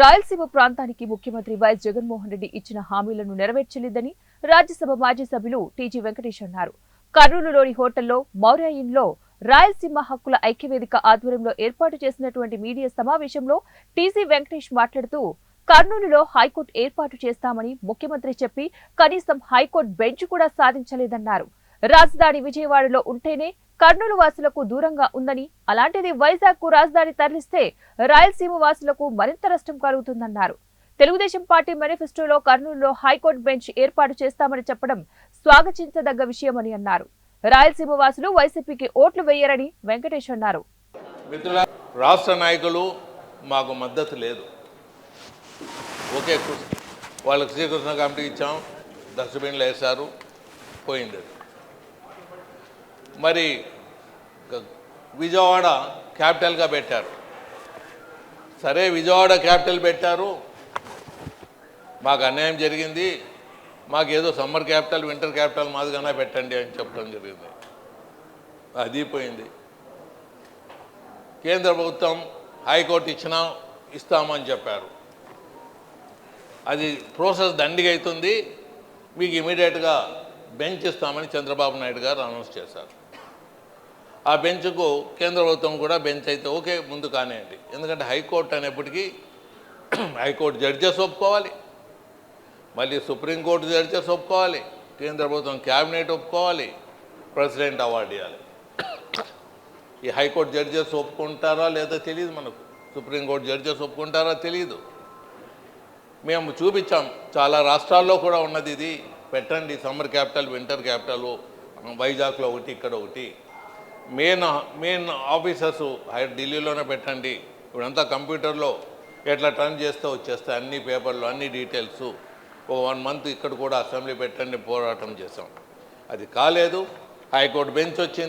రాయలసీమ ప్రాంతానికి ముఖ్యమంత్రి వైఎస్ జగన్మోహన్ రెడ్డి ఇచ్చిన హామీలను నెరవేర్చలేదని రాజ్యసభ మాజీ సభ్యులు టీజీ వెంకటేష్ అన్నారు. కర్నూలులోని హోటల్లో మౌర్య ఇన్లో రాయలసీమ హక్కుల ఐక్యవేదిక ఆధ్వర్యంలో ఏర్పాటు చేసినటువంటి మీడియా సమావేశంలో టీజీ వెంకటేష్ మాట్లాడుతూ కర్నూలులో హైకోర్టు ఏర్పాటు చేస్తామని ముఖ్యమంత్రి చెప్పి కనీసం హైకోర్టు బెంచ్ కూడా సాధించలేదన్నారు. రాజధాని విజయవాడలో ఉంటేనే కర్నూలు వాసులకు దూరంగా ఉందని అలాంటిది వైజాగ్కు రాజధాని తరలిస్తే రాయలసీమ వాసులకు మరింత నష్టం కలుగుతుందన్నారు. తెలుగుదేశం పార్టీ మేనిఫెస్టోలో కర్నూలులో హైకోర్టు బెంచ్ ఏర్పాటు చేస్తామని చెప్పడం స్వాగతించదగ్గ విషయమని అన్నారు. రాయలసీమ వాసులు వైసీపీకి ఓట్లు వేయరని వెంకటేష్ అన్నారు. రాష్ట్ర నాయకులు మాకు మద్దతు లేదు. ఓకే వాళ్ళకి శ్రీకృష్ణ కమిటీ ఇచ్చాం డస్ట్బిన్లు వేశారు పోయింది అది. మరి విజయవాడ క్యాపిటల్గా పెట్టారు. సరే విజయవాడ క్యాపిటల్ పెట్టారు. మాకు అన్యాయం జరిగింది. మాకు ఏదో సమ్మర్ క్యాపిటల్ వింటర్ క్యాపిటల్ మాదిగానే పెట్టండి అని చెప్పడం జరిగింది. అది పోయింది. కేంద్ర ప్రభుత్వం హైకోర్టు ఇచ్చినా ఇస్తామని చెప్పారు. అది ప్రాసెస్ దండిగా అవుతుంది. మీకు ఇమీడియట్గా బెంచ్ ఇస్తామని చంద్రబాబు నాయుడు గారు అనౌన్స్ చేశారు. ఆ బెంచ్కు కేంద్ర ప్రభుత్వం కూడా బెంచ్ అయితే ఓకే ముందు కానివ్వండి ఎందుకంటే హైకోర్టు అనేప్పటికీ హైకోర్టు జడ్జెస్ ఒప్పుకోవాలి. మళ్ళీ సుప్రీంకోర్టు జడ్జెస్ ఒప్పుకోవాలి. కేంద్ర ప్రభుత్వం క్యాబినెట్ ఒప్పుకోవాలి. ప్రెసిడెంట్ అవార్డు ఇవ్వాలి. ఈ హైకోర్టు జడ్జెస్ ఒప్పుకుంటారా లేదా తెలియదు మనకు. సుప్రీంకోర్టు జడ్జెస్ ఒప్పుకుంటారా తెలియదు మేము చూపించాం. చాలా రాష్ట్రాల్లో కూడా ఉన్నది ఇది. పెట్టండి సమ్మర్ క్యాపిటల్ వింటర్ క్యాపిటల్ వైజాగ్లో ఒకటి ఇక్కడ ఒకటి. మెయిన్ మెయిన్ ఆఫీసర్స్ హై ఢిల్లీలోనే పెట్టండి. ఇప్పుడంతా కంప్యూటర్లో ఎట్లా టర్న్ చేస్తే వచ్చేస్తాయి అన్ని పేపర్లు అన్ని డీటెయిల్స్ ఓ వన్ మంత్ ఇక్కడ కూడా అసెంబ్లీ పెట్టండి పోరాటం చేసాం. అది కాలేదు. హైకోర్టు బెంచ్ వచ్చింది.